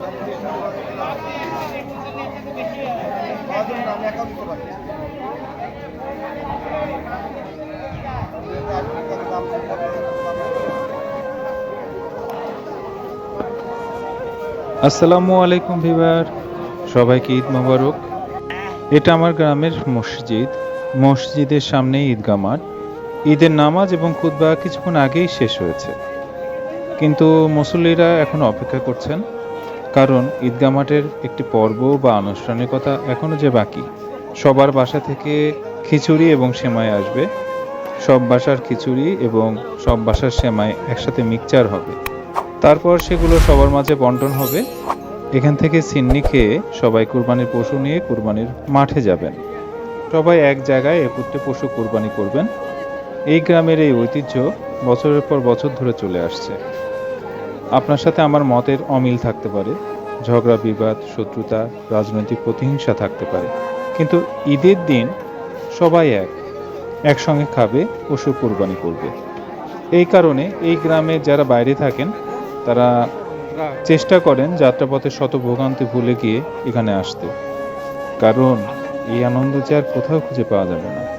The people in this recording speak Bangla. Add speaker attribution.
Speaker 1: আসসালামু আলাইকুম ভিবার সবাইকে ঈদ মোবারক। এটা আমার গ্রামের মসজিদ। মসজিদের সামনেই ঈদগাহ মাঠ। ঈদের নামাজ এবং খুতবা কিছুক্ষণ আগেই শেষ হয়েছে। কিন্তু মুসল্লিরা এখন অপেক্ষা করছেন। কারণ ঈদগাহ মাঠের একটি পর্ব বা আনুষ্ঠানিকতা এখনও যে বাকি, সবার বাসা থেকে খিচুড়ি এবং সেমাই আসবে। সব বাসার খিচুড়ি এবং সব বাসার সেমাই একসাথে মিক্সচার হবে। তারপর সেগুলো সবার মাঝে বন্টন হবে। এখান থেকে সিন্নি খেয়ে সবাই কুরবানির পশু নিয়ে কুরবানির মাঠে যাবেন। সবাই এক জায়গায় একত্রে পশু কুরবানি করবেন। এই গ্রামের এই ঐতিহ্য বছরের পর বছর ধরে চলে আসছে। আপনার সাথে আমার মতের অমিল থাকতে পারে, ঝগড়া, বিবাদ, শত্রুতা, রাজনৈতিক প্রতিহিংসা থাকতে পারে। কিন্তু ঈদের দিন সবাই এক, একসঙ্গে খাবে, পশু কুরবানি করবে। এই কারণে এই গ্রামে যারা বাইরে থাকেন, তারা চেষ্টা করেন যাত্রাপথে শত ভোগান্তি ভুলে গিয়ে এখানে আসতে। কারণ এই আনন্দ যে আর কোথাও খুঁজে পাওয়া যাবে না।